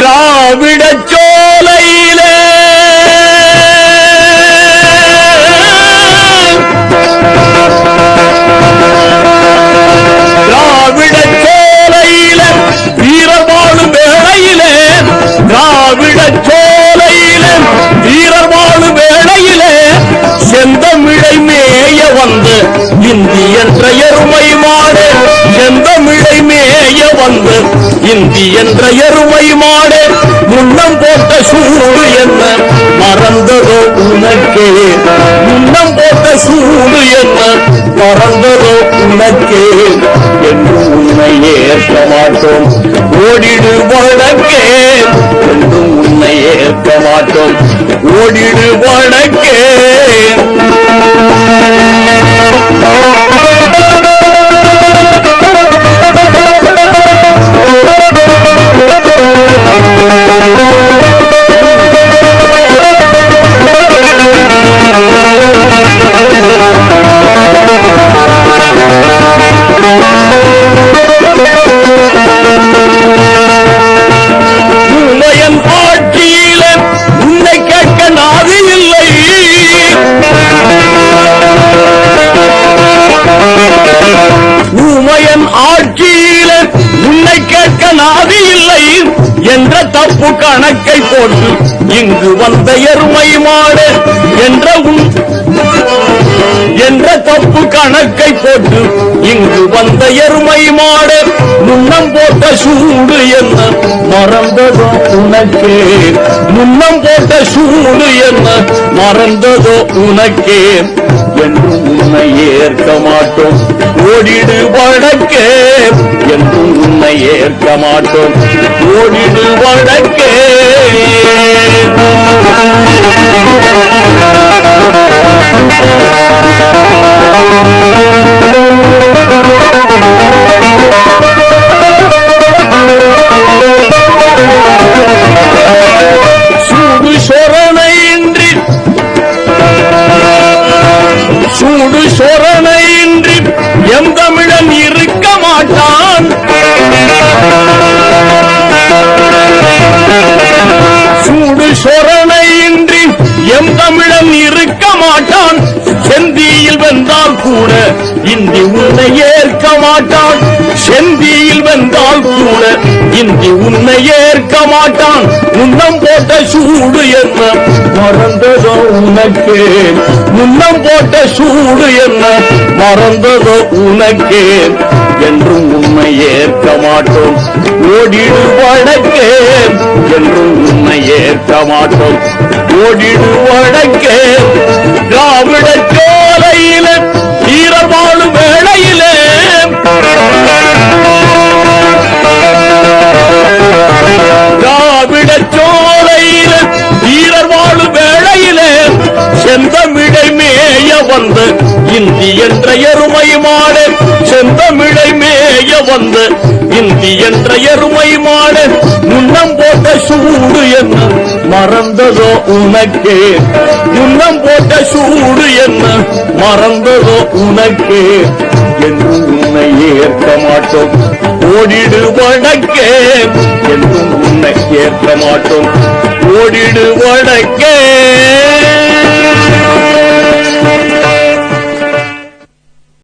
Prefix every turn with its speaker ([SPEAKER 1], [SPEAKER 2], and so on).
[SPEAKER 1] திராவிட சோலையில. திராவிட சோலையில வீரவாழும் வேளையில திராவிட சோலையில வீரவாழும் வேளையில செந்தமிழை மேய வந்து இந்தி பெயருமை எருமை மாடு செந்தமிழை மேய இந்தி என்ற எருமை மாடே முன்னம் போட்ட சூடு என்ன? மறந்ததோ உனக்கே. முன்னம் போட்ட சூடு என்ன? மறந்ததோ உனக்கே. என்று உன்னை ஏற்க மாட்டோம். ஓடிடு வழக்கே. என்றும் உன்னை ஏற்க மாட்டோம். ஓடிடு வழக்கே. உமையன் ஆட்சியில உன்னை கேட்க நாது இல்லை. ஊமையன் ஆட்சியில உன்னை கேட்க நாதி இல்லை என்ற தப்பு கணக்கை போட்டு இங்கு வந்த எருமை மாடு என்ற உன் என்ற தப்பு கணக்கை போட்டு இங்கு வந்த எருமை மாடு முன்னம் போட்ட சூடு என்ன? மறந்ததோ உனக்கே. முன்னம் போட்ட சூடு என்ன? மறந்ததோ உனக்கே. என்றும் உன்னை ஏற்க மாட்டோம். ஓடிடு வழக்கே என்றும் உன்னை ஏற்க மாட்டோம். ஓடிடு வழக்கே சூடு சோரணையின்றி எம் தமிழன் இருக்க மாட்டான். சூடு சோரணையின்றி எம் தமிழன் இருக்க மாட்டான். செந்தியில் வந்தால் கூட இந்தி உன்னை ஏற்க மாட்டான். செந்தியில் வந்தால் கூட இந்தி உன்னை ஏற்க மாட்டான். முன்னம் போட்ட சூடு என்ன? மறந்ததோ உனக்கு. முன்னம் போட்ட சூடு என்ன? மறந்ததோ உனக்கு. என்றும் உன்னை ஏற்க மாட்டோம். ஓடிடு வடக்கே. என்றும் உன்னை ஏற்க மாட்டோம். ஓடிடு வடக்கே. திராவிட இந்தி என்ற எருமை மாடு செந்தமிழை மேய வந்து. இந்தி என்ற எருமை மாடு முன்னம் போட்ட சூடு என்ன? மறந்ததோ உனக்கே. முன்னம் போட்ட சூடு என்ன? மறந்ததோ உனக்கே. என்று உன்னை ஏற்க மாட்டோம். ஓடிடு வடக்கே. என்றும் உன்னை ஏற்க மாட்டோம். ஓடிடு வடக்கே.